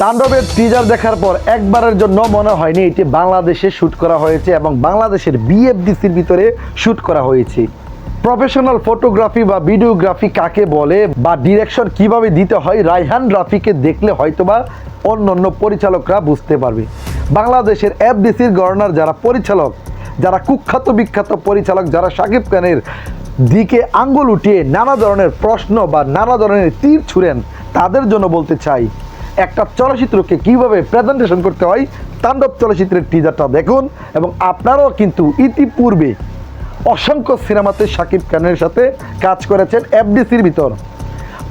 তাণ্ডবের টিজার দেখার পর একবারের জন্য মনে হয়নি এটি বাংলাদেশে শ্যুট করা হয়েছে এবং বাংলাদেশের বিএফডিসির ভিতরে শ্যুট করা হয়েছে। প্রফেশনাল ফটোগ্রাফি বা ভিডিওগ্রাফি কাকে বলে বা ডিরেকশন কীভাবে দিতে হয় রাইহান রাফিকে দেখলে হয়তোবা অন্য অন্য পরিচালকরা বুঝতে পারবে। বাংলাদেশের এফডিসির গভর্নর যারা পরিচালক, যারা কুখ্যাত বিখ্যাত পরিচালক, যারা শাকিব খানের দিকে আঙ্গুল উঠিয়ে নানা ধরনের প্রশ্ন বা নানা ধরনের তীর ছুঁড়েন, তাদের জন্য বলতে চাই একটা চলচ্চিত্রকে কীভাবে প্রেজেন্টেশন করতে হয়, তাণ্ডব চলচ্চিত্রের টিজারটা দেখুন এবং আপনারাও কিন্তু ইতিপূর্বে অসংখ্য সিনেমাতে শাকিব খানের সাথে কাজ করেছেন এফডিসির ভিতর।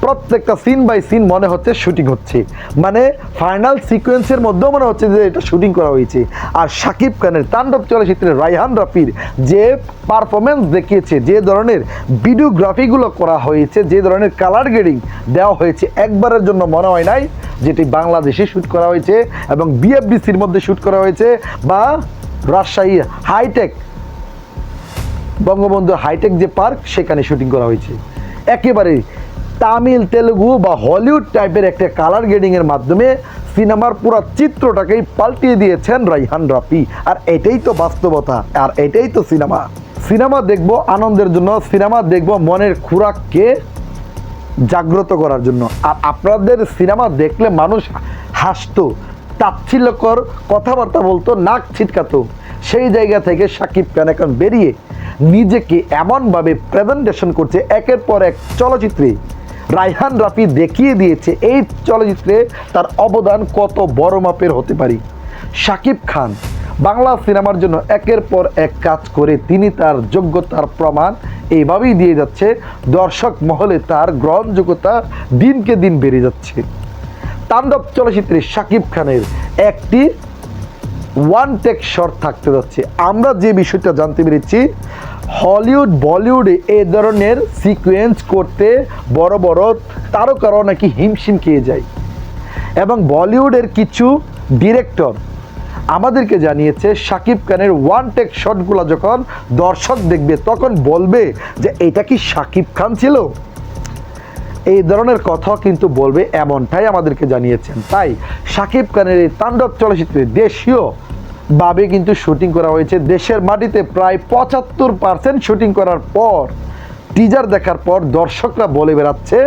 প্রত্যেকটা সিন বাই সিন মনে হচ্ছে শুটিং হচ্ছে। মানে ফাইনাল সিকোয়েন্সের মধ্যেও মনে হচ্ছে যে এটা শুটিং করা হয়েছে। আর শাকিব খানের তাণ্ডব চলচ্চিত্রে রায়হান রাফির যে পারফরমেন্স দেখিয়েছে, যে ধরনের ভিডিওগ্রাফিগুলো করা হয়েছে, যে ধরনের কালার গ্রেডিং দেওয়া হয়েছে, একবারের জন্য মনে হয় নাই যেটি বাংলাদেশে শ্যুট করা হয়েছে এবং বিএফডিসির মধ্যে শ্যুট করা হয়েছে বা রাজশাহী হাইটেক বঙ্গবন্ধু হাইটেক যে পার্ক সেখানে শুটিং করা হয়েছে। একেবারে তামিল, তেলেগু বা হলিউড টাইপের একটা কালার গ্রেডিংয়ের মাধ্যমে সিনেমার পুরো চিত্রটাকেই পাল্টিয়ে দিয়েছেন রাইহান রাফি। আর এটাই তো বাস্তবতা, আর এটাই তো সিনেমা। সিনেমা দেখব আনন্দের জন্য, সিনেমা দেখব মনের খুরাককে জাগ্রত করার জন্য। আর আপনাদের সিনেমা দেখলে মানুষ হাসতো, তাচ্ছিল্যকর কথাবার্তা বলতো, নাক ছিটকাতো। সেই জায়গা থেকে সাকিব খান এখন বেরিয়ে নিজেকে এমনভাবে প্রেজেন্টেশন করছে একের পর এক চলচ্চিত্রে। রাইহান রাফি দেখিয়ে দিয়েছে এই চলচ্চিত্রে তার অবদান কত বড় মাপের হতে পারে। সাকিব খান, বাংলা সিনেমার জন্য একের পর এক কাজ করে তিনি তার যোগ্যতার প্রমাণ এইভাবেই দিয়ে যাচ্ছে, দর্শক মহলে তার গ্রহণযোগ্যতা দিনকে দিন বেড়ে যাচ্ছে। তাণ্ডব চলচ্চিত্রে শাকিব খানের একটি ওয়ান টেক শট থাকতে যাচ্ছে। আমরা যে বিষয়টা জানতে পেরেছি হলিউড বলিউডে এ ধরনের সিকোয়েন্স করতে বড় বড় তারকারাও নাকি হিমশিম খেয়ে যায়। এবং বলিউডের কিছু ডিরেক্টর আমাদেরকে জানিয়েছে শাকিব খানের ওয়ান টেক শটগুলো যখন দর্শক দেখবে, তখন বলবে যে, এটা কি শাকিব খান ছিল? এই ধরনের কথা কিন্তু বলবে এমনটাই আমাদেরকে জানিয়েছেন। তাই শাকিব খানের এই তাণ্ডব চলচ্চিত্রে দেশীয় ভাবে কিন্তু শুটিং করা হয়েছে। দেশের মাটিতে প্রায় পঁচাত্তর পার্সেন্ট শুটিং করার পর টিজার দেখার পর দর্শকরা বলে বেড়াচ্ছে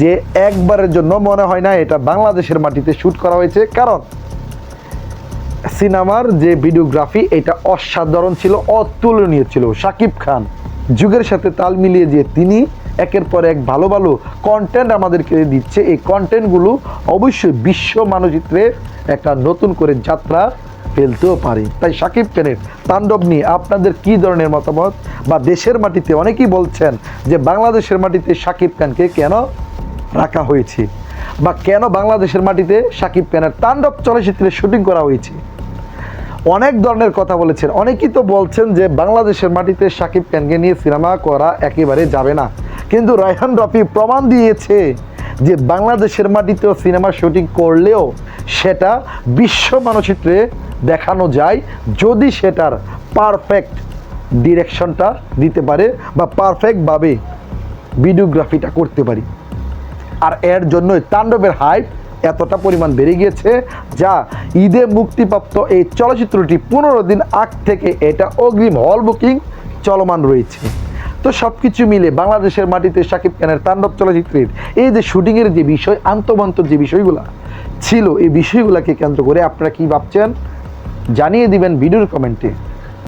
যে একবারের জন্য মনে হয় না এটা বাংলাদেশের মাটিতে শ্যুট করা হয়েছে। কারণ সিনেমার যে ভিডিওগ্রাফি, এটা অসাধারণ ছিল, অতুলনীয় ছিল। শাকিব খান যুগের সাথে তাল মিলিয়ে যে তিনি একের পর এক ভালো ভালো কন্টেন্ট আমাদেরকে দিচ্ছে। এই কন্টেন্টগুলো অবশ্যই বিশ্ব মানচিত্রে একটা নতুন করে যাত্রা ফেলতেও পারে। তাই শাকিব খানের তাণ্ডব নিয়ে আপনাদের কি ধরনের মতামত? বা দেশের মাটিতে অনেকেই বলছেন যে বাংলাদেশের মাটিতে শাকিব খানকে কেন রাখা হয়েছে? বা কেন বাংলাদেশের মাটিতে শাকিব খানের তাণ্ডব চলচ্চিত্রে শুটিং করা হয়েছে? অনেক ধরনের কথা বলেছেন। অনেকেই তো বলছেন যে বাংলাদেশের মাটিতে সাকিব খানকে নিয়ে সিনেমা করা একেবারে যাবে না। কিন্তু রায়হান রফি প্রমাণ দিয়েছে যে বাংলাদেশের মাটিতেও সিনেমা শুটিং করলেও সেটা বিশ্ব মানচিত্রে দেখানো যায় যদি সেটার পারফেক্ট ডিরেকশনটা দিতে পারে বা পারফেক্টভাবে ভিডিওগ্রাফিটা করতে পারি। আর এর জন্যই তাণ্ডবের হাইপ এতটা পরিমাণ বেড়ে গিয়েছে যা ঈদে মুক্তিপ্রাপ্ত এই চলচ্চিত্রটি পনেরো দিন আগ থেকে এটা অগ্রিম হল বুকিং চলমান রয়েছে। তো সব কিছু মিলে বাংলাদেশের মাটিতে শাকিব খানের তাণ্ডব চলচ্চিত্রের এই যে শুটিংয়ের যে বিষয় আন্তমন্ত যে বিষয়গুলো ছিল, এই বিষয়গুলোকে কেন্দ্র করে আপনারা কি ভাবছেন? জানিয়ে দিবেন ভিডিওর কমেন্টে।